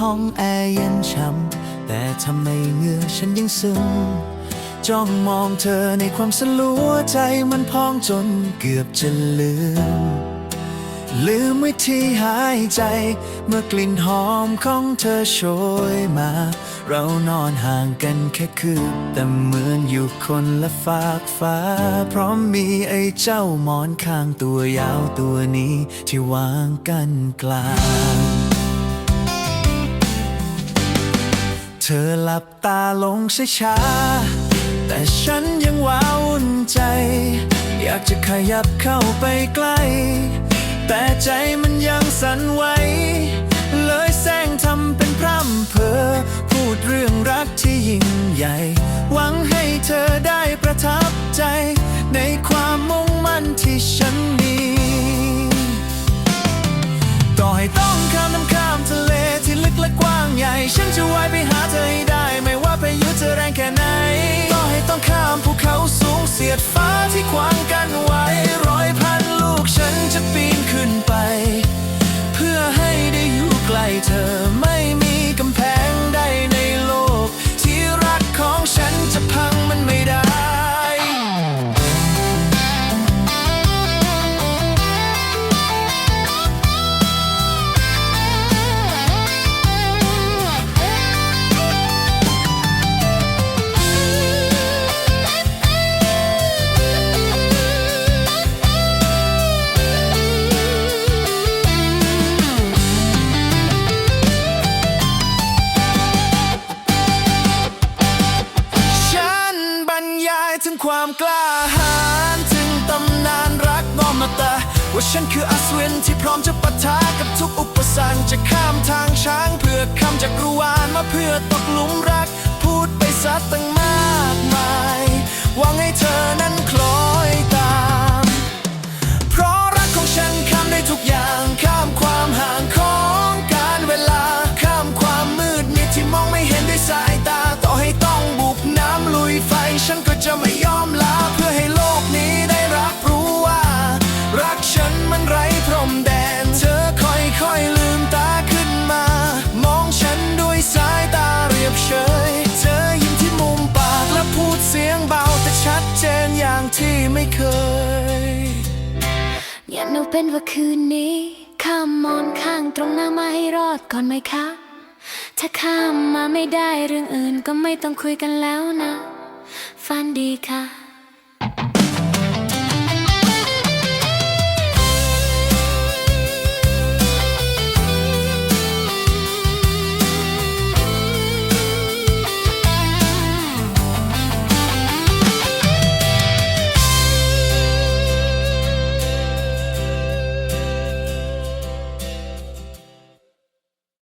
ห้องแอร์เย็นช่ำแต่ทำไมเหงื่อฉันยังซึมจ้องมองเธอในความสลัวใจมันพองจนเกือบจะลืม ลืมวิธีหายใจ เมื่อกลิ่นหอมของเธอโชยมา เรานอนห่างกันแค่คืบแต่เหมือนอยู่คนละฟากฟ้า เพราะมีไอ้เจ้าหมอนข้างตัวยาวตัวนี้ที่วางกันกลาง อหลับตาลงช้าๆแต่ฉันยังว้าวุ่นใจ อยากจะขยับเข้าไปใกล้ แต่ใจมันยังสั่นไหว กล้าหาญถึงตำนานรักงอมตะว่าฉันคืออัศวินที่พร้อมจะปะทะกับทุกอุปสรรคจะข้ามทางช้างเพื่อคำจากรุวานมาเพื่อตกหลุมรัก พูดไปซะตั้งมากมายหวังให้เธอนั้นคลอ เป็นว่าคืนนี้ข้ามมอนข้างตรงหน้ามาให้รอดก่อนไหมคะ ถ้าข้ามมาไม่ได้เรื่องอื่นก็ไม่ต้องคุยกันแล้วนะ ฝันดีค่ะ